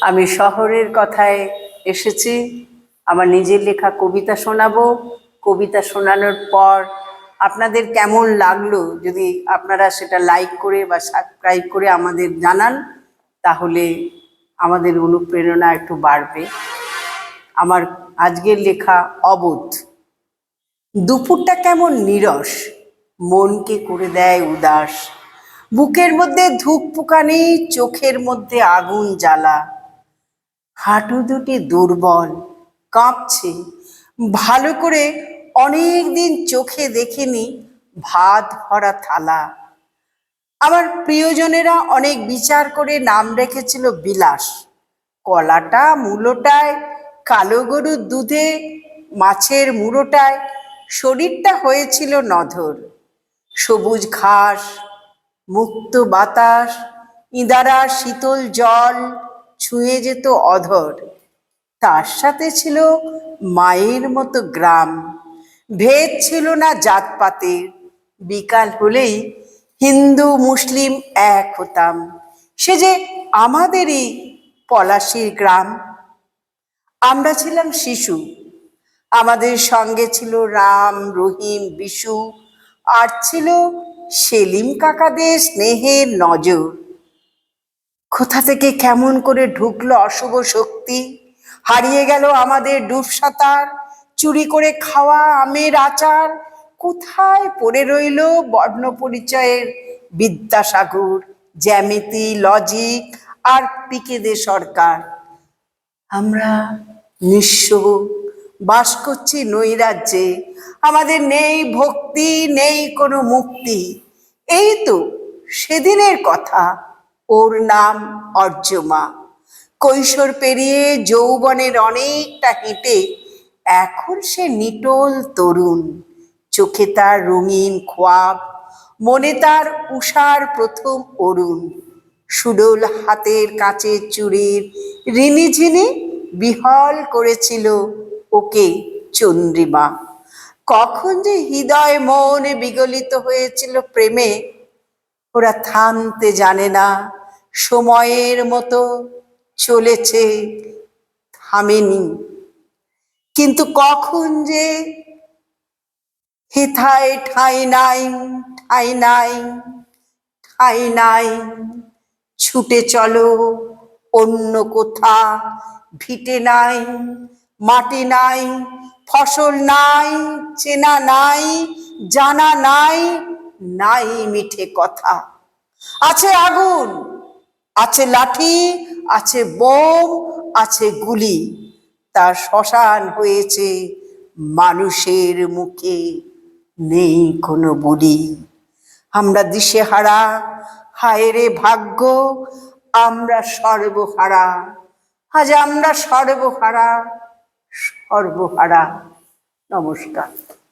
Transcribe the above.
আমি শহরের কথায় এসেছি। আমার নিজের লেখা কবিতা শোনাবো। কবিতা শোনানোর পর আপনাদের কেমন লাগল যদি আপনারা সেটা লাইক করে বা সাবস্ক্রাইব করে আমাদের জানান, তাহলে আমাদের অনুপ্রেরণা একটু বাড়বে। আমার আজকের লেখা অবোধ। দুপুরটা কেমন নিরস, মনকে করে দেয় উদাস। বুকের মধ্যে ধূপ পুকানি চোখের মধ্যে আগুন জ্বালা। হাঁটু দুটি দুর্বল, কাঁপছে। ভালো করে অনেক দিন চোখে দেখিনি ভাত ভরা থালা। আমার প্রিয়জনেরা অনেক বিচার করে নাম রেখেছিল বিলাস। কলাটা মূলোটায়, কালো গরুর দুধে, মাছের মুড়োটায়। শরীরটা হয়েছিল নধর। সবুজ ঘাস, মুক্ত বাতাস, ইঁদারা শীতল জল ছুঁয়ে যেত অধর। তার সাথে ছিল মায়ের মতো গ্রাম। ভেদ ছিল না জাতপাতের বিকাল হলেই হিন্দু, মুসলিম এক হতাম। সে যে আমাদেরই পলাশির গ্রাম। আমরা ছিলাম শিশু। আমাদের সঙ্গে ছিল রাম, রহিম, বিশু। আর ছিল সেলিম কাকাদের স্নেহের নজর। কোথা থেকে কেমন করে ঢুকলো অশুভ শক্তি? হারিয়ে গেল আমাদের ডুব সাঁতার, চুরি করে খাওয়া আমের আচার। কোথায় পড়ে রইল বর্ণ পরিচয়ের বিদ্যাসাগর, জ্যামিতি লজিক আর পিকেদে সরকার? আমরা নিঃস্ব, বাস করছি নৈরাজ্যে। আমাদের নেই ভক্তি, নেই কোনো মুক্তি। এই তো সেদিনের কথা। ওর নাম অর্জমা। কৈশোর পেরিয়ে যৌবনের অনেকটা হেঁটে এখন সে নিটোল তরুণ। চোখে তার রঙিন খোয়াব, মনে তার উষার প্রথম অরুণ। সুডোল হাতের কাঁচের চুড়ির ঋণি ঝিনি বিহল করেছিল ওকে চন্দ্রিমা। কখন যে হৃদয় মন বিগলিত হয়েছিল প্রেমে, ওরা থামতে জানে না সময়ের মতো চলেছে, থামেনি। কিন্তু কখন যে হেথায় ঠাই নাই ঠাই নাই ঠাই নাই, ছুটে চলো অন্য কোথা ভিটে নাই, মাটি নাই, ফসল নাই, চেনা নাই, জানা নাই নাই মিঠে কথা। আছে আগুন। আছে লাঠি, আছে বোম, আছে গুলি। তার শ্মশান হয়েছে, মানুষের মুখে নেই কোনো বলি। আমরা দিশেহারা, হায় রে ভাগ্য, আমরা সর্বহারা। আজ আমরা সর্বহারা সর্বহারা। নমস্কার।